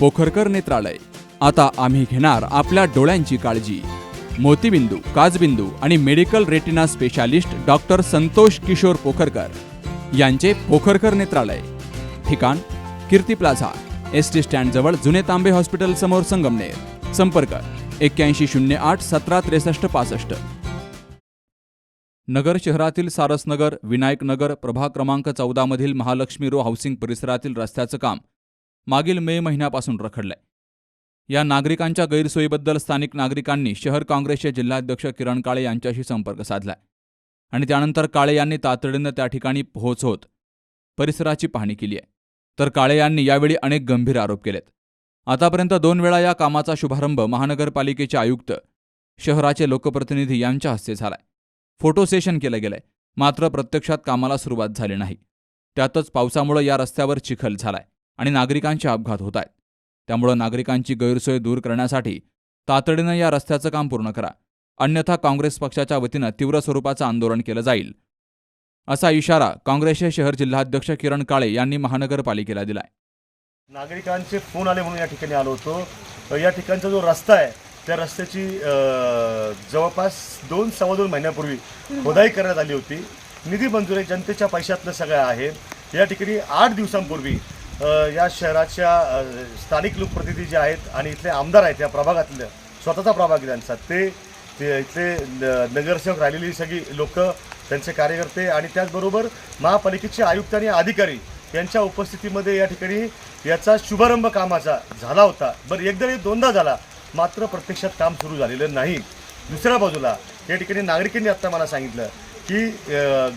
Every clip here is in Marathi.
पोखरकर नेत्रालय. आता आम्ही घेणार आपल्या डोळ्यांची काळजी. मोतीबिंदू काजबिंदू आणि medical retina specialist doctor Santosh Kishor Pokharkar यांचे पोखरकर नेत्रालय. ठिकाण कीर्ती प्लाझा एस टी स्टँडजवळ जुने तांबे हॉस्पिटल समोर संगमनेर. संपर्क एक्क्याऐंशी शून्य आठ सतरा त्रेसष्ट पासष्ट. नगर शहरातील सारसनगर विनायकनगर प्रभाग क्रमांक चौदामधील महालक्ष्मी रो हाऊसिंग परिसरातील रस्त्याचं काम मागील मे महिन्यापासून रखडलाय. या नागरिकांच्या गैरसोयीबद्दल स्थानिक नागरिकांनी शहर काँग्रेसचे जिल्हाध्यक्ष किरण काळे यांच्याशी संपर्क साधलाय. आणि त्यानंतर काळे यांनी तातडीनं त्या ठिकाणी पोहोच परिसराची पाहणी केली आहे. तर काळे यांनी यावेळी अनेक गंभीर आरोप केलेत. आतापर्यंत दोन वेळा या कामाचा शुभारंभ महानगरपालिकेचे आयुक्त शहराचे लोकप्रतिनिधी यांच्या हस्ते झालाय. फोटो सेशन केलं गेलंय. मात्र प्रत्यक्षात कामाला सुरुवात झाली नाही. त्यातच पावसामुळे या रस्त्यावर चिखल झालाय. आणि नागरिकांचे अपघात होत आहेत. त्यामुळं नागरिकांची गैरसोय दूर करण्यासाठी तातडीनं या रस्त्याचं काम पूर्ण करा. अन्यथा काँग्रेस पक्षाच्या वतीनं तीव्र स्वरूपाचं आंदोलन केलं जाईल. असा इशारा काँग्रेसचे शहर जिल्हाध्यक्ष किरण काळे यांनी महानगरपालिकेला दिलाय. नागरिकांचे फोन आले म्हणून या ठिकाणी आलो होतो. या ठिकाणचा जो रस्ता आहे त्या रस्त्याची जवळपास दोन सव्वा दोन महिन्यापूर्वी खोदाई करण्यात आली होती. निधी मंजुरी जनतेच्या पैशातलं सगळं आहे. या ठिकाणी आठ दिवसांपूर्वी या शहराच्या स्थानिक लोकप्रतिनिधी जे आहेत आणि इथले आमदार आहेत या प्रभागातल्या स्वतःचा प्रभाग त्यांचा. ते ते इथले नगरसेवक राहिलेली सगळी लोक त्यांचे कार्यकर्ते आणि त्याचबरोबर महापालिकेचे आयुक्त आणि अधिकारी यांच्या उपस्थितीमध्ये या ठिकाणी याचा शुभारंभ कामाचा झाला होता. बरं एकदा हे दोनदा झाला मात्र प्रत्यक्षात काम सुरू झालेलं नाही. दुसऱ्या बाजूला या ठिकाणी नागरिकांनी आत्ता मला सांगितलं की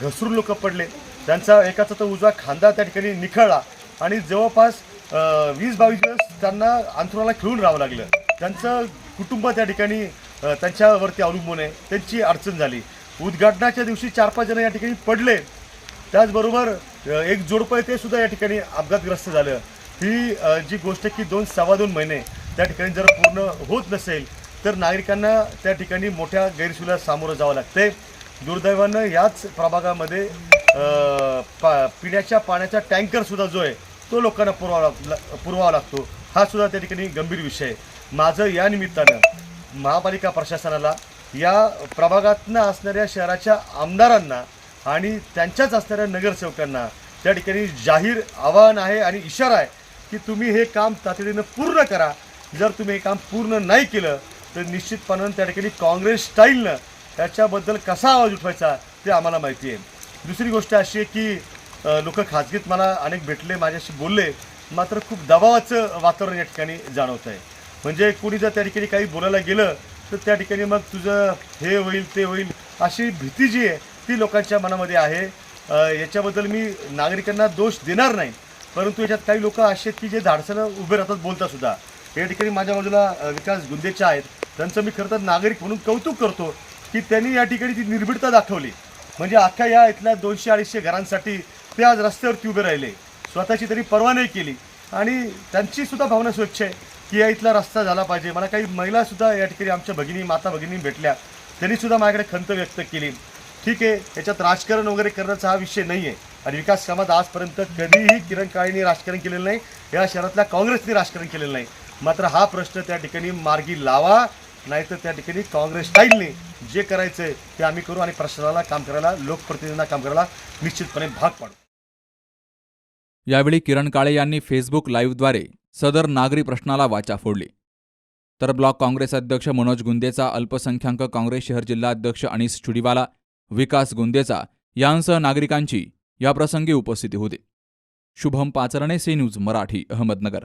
घसरून लोक पडले. त्यांचा एकाचा तर उजवा खांदा त्या ठिकाणी निखळला. आणि जवळपास वीस बावीस दिवस त्यांना अंथरुणाला खिळून राहावं लागलं. त्यांचं कुटुंब त्या ठिकाणी त्यांच्यावरती अवलंबून आहे. त्यांची अडचण झाली. उद्घाटनाच्या दिवशी चार पाच जण या ठिकाणी पडले. त्याचबरोबर एक जोडपं आहे ते सुद्धा या ठिकाणी अपघातग्रस्त झालं. ही जी गोष्ट की दोन सव्वा दोन महिने त्या ठिकाणी जर पूर्ण होत नसेल तर नागरिकांना त्या ठिकाणी मोठ्या गैरसोयीला सामोरं जावं लागते दुर्दैवानं याच प्रभागामध्ये पा पिण्याच्या पाण्याचा टँकरसुद्धा जो आहे तो लोकांना पुरवावा लाग- पुरवावा लागतो. हा सुद्धा त्या ठिकाणी गंभीर विषय आहे. माझं या निमित्तानं महापालिका प्रशासनाला या प्रभागातनं असणाऱ्या शहराच्या आमदारांना आणि त्यांच्याच असणाऱ्या नगरसेवकांना त्या ठिकाणी जाहीर आवाहन आहे आणि इशारा आहे की तुम्ही हे काम तातडीनं पूर्ण करा. जर तुम्ही हे काम पूर्ण नाही केलं तर निश्चितपणानं त्या ठिकाणी काँग्रेस स्टाईलनं त्याच्याबद्दल कसा आवाज उठवायचा ते आम्हाला माहिती आहे. दुसरी गोष्ट अशी आहे की लोक खाजगीत मला अनेक भेटले माझ्याशी बोलले. मात्र खूप दबावाचं वातावरण या ठिकाणी जाणवत आहे. म्हणजे कोणी जर त्या ठिकाणी काही बोलायला गेलं तर त्या ठिकाणी मग तुझं हे होईल ते होईल अशी भीती जी आहे ती लोकांच्या मनामध्ये आहे. याच्याबद्दल मी नागरिकांना दोष देणार नाही. परंतु याच्यात काही लोक असे आहेत की जे धाडसानं उभे राहतात बोलतासुद्धा या ठिकाणी माझ्या बाजूला विकास गुंदेच्या आहेत. त्यांचं मी खरं तर नागरिक म्हणून कौतुक करतो की त्यांनी या ठिकाणी ती निर्भीडता दाखवली. म्हणजे अख्ख्या या इथल्या दोनशे अडीचशे घरांसाठी ते आज रस्त्यावरती उभे राहिले. स्वतःची तरी पर्वा नाही केली. आणि त्यांची सुद्धा भावना स्वच्छ आहे की या इथला रस्ता झाला पाहिजे. मला काही महिलासुद्धा या ठिकाणी आमच्या भगिनी माता भगिनी भेटल्या त्यांनीसुद्धा माझ्याकडे खंत व्यक्त केली. ठीक आहे याच्यात राजकारण वगैरे करण्याचा हा विषय नाही आहे आणि विकास कामात आजपर्यंत कधीही किरण काळेंनी राजकारण केलेलं नाही. या शहरातल्या काँग्रेसने राजकारण केलेलं नाही. मात्र हा प्रश्न त्या ठिकाणी मार्गी लावा. नाहीतर त्या ठिकाणी काँग्रेस स्टाईलने जे करायचंय ते आम्ही करू आणि प्रशासनाला काम करायला लोकप्रतिनिधींना काम करायला निश्चितपणे भाग पाडू. यावेळी किरण काळे यांनी फेसबुक लाईव्हद्वारे सदर नागरी प्रश्नाला वाचा फोडली. तर ब्लॉक काँग्रेस अध्यक्ष मनोज गुंदेचा अल्पसंख्याक काँग्रेस शहर जिल्हाध्यक्ष अनिस चुडीवाला विकास गुंदेचा यांसह नागरिकांची याप्रसंगी उपस्थिती होती. Shubham Pacharne C news Marathi Ahmednagar.